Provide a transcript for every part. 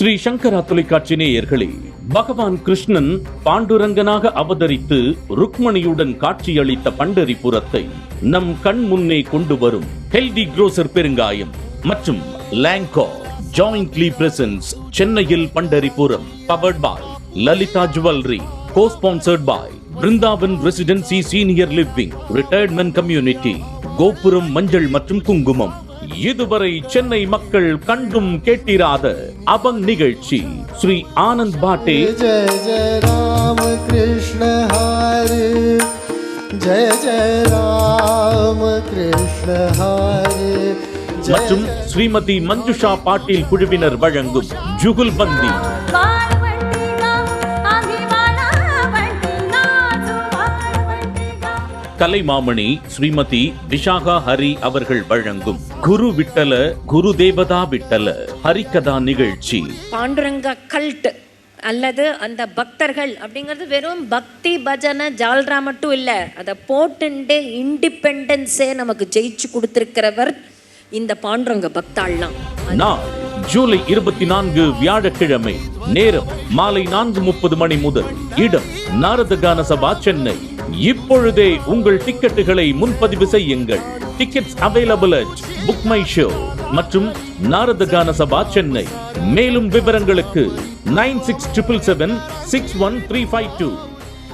ஸ்ரீ சங்கரா தொலைக்காட்சி நேயர்களே பகவான் கிருஷ்ணன் பாண்டுரங்கனாக அவதரித்து ருக்மணியுடன் காட்சியளித்த பண்டரிபுரத்தை நம் கண் முன்னே கொண்டு வரும் ஹெல்தி குரோசர் பெருங்காயம் மற்றும் லேங்கோ ஜாயிண்ட்லி பிரசன்ஸ் சென்னையில் Pandaripuram powered by Lalitha jewellery co sponsored by Brindavan residency senior living retirement community Gopuram மஞ்சள் மற்றும் குங்குமம். இதுவரை சென்னை மக்கள் கண்டும் கேட்டிராத அபங் நிகழ்ச்சி. ஸ்ரீ ஆனந்த் பாட்டே. ஜெய ஜெய ராம கிருஷ்ண ஹாரி. ஜெய ஜெய ராம கிருஷ்ண ஹாரி மற்றும் ஸ்ரீமதி மஞ்சுஷா பாட்டீல் குழுவினர் வழங்கும் ஜுகுல்பந்தி. கலை மாமணி ஸ்ரீமதி விஷாகா ஹரி அவர்கள் வழங்கும் குரு விட்டல குரு தேவதா விட்டல ஹரிகதா நிகழ்ச்சி. பாண்டுரங்கா கல்ட் அல்லது அந்த பக்தர்கள் அப்படிங்கிறது வெறும் பக்தி பஜனை ஜால்ரா மட்டும் இல்லை. அதை போட்டுண்டு இண்டிபெண்டன்ஸே நமக்கு ஜெயிச்சு கொடுத்திருக்கிறவர் இந்த பாண்டுரங்க பக்தாள்லாம். நான் ஜூலை இருபத்தி நான்கு வியாழக்கிழமை நேரம் மாலை நான்கு முப்பது மணி முதல் இடம் நாரத கான சபா சென்னை. இப்பொழுதே உங்கள் டிக்கெட்டுகளை முன்பதிவு செய்யுங்கள். Tickets available at book my show மற்றும் நாரத கான சபா சென்னை. மேலும் விவரங்களுக்கு nine six triple seven six one three five two.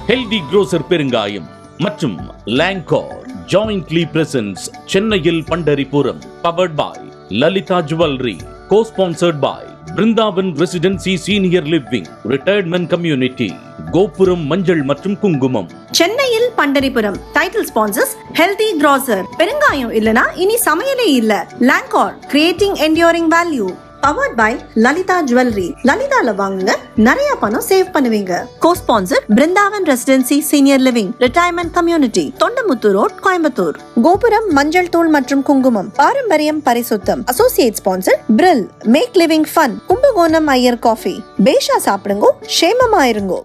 Healthy grocer பெருங்காயம் மற்றும் லேங்கோர் ஜாயிண்ட்லி பிரசன்ஸ் சென்னையில் Pandaripuram. Powered by Lalitha jewellery co sponsored by Brindavan residency senior living retirement community Gopuram மஞ்சள் மற்றும் குங்குமம் Chennai Pandaripuram. Title sponsors healthy grocer பெருங்காயம் இல்லனா இனி சமையலே இல்ல. லாங்கார் creating enduring value powered by Lalitha jewellery லலிதால வாங்குங்க நிறைய பணம் சேவ் பண்ணுவீங்க. Co sponsor Brindavan residency senior living retirement community Thondamuthur road Coimbatore Gopuram மஞ்சள் தூள் மற்றும் குங்குமம் பாரம்பரியம் பரிசுத்தம் associate sponsor Bril make living fun Kumbakonam Iyer coffee பேஷா சாப்பிடுங்கோ ஷேமமா இருங்கோ